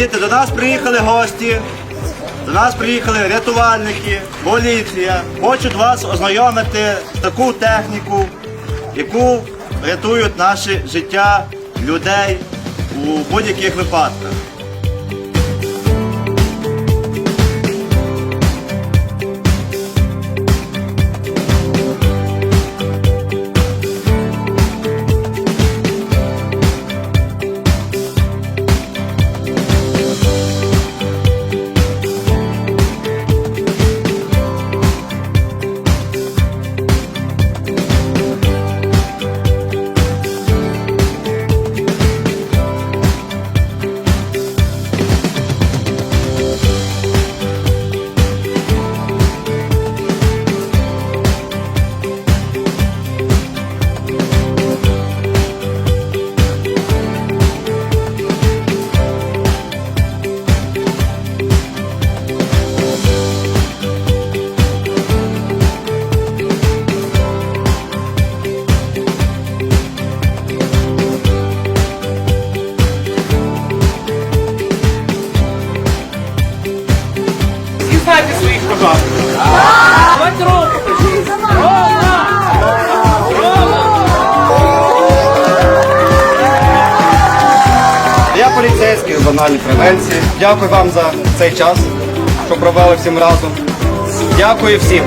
Діти, до нас приїхали гості, до нас приїхали рятувальники, поліція. Хочуть вас ознайомити з таку техніку, яку рятують наше життя людей у будь-яких випадках. Руку. Я поліцейський з банальній превенції. Дякую вам за цей час, що провели всім разом. Дякую всім.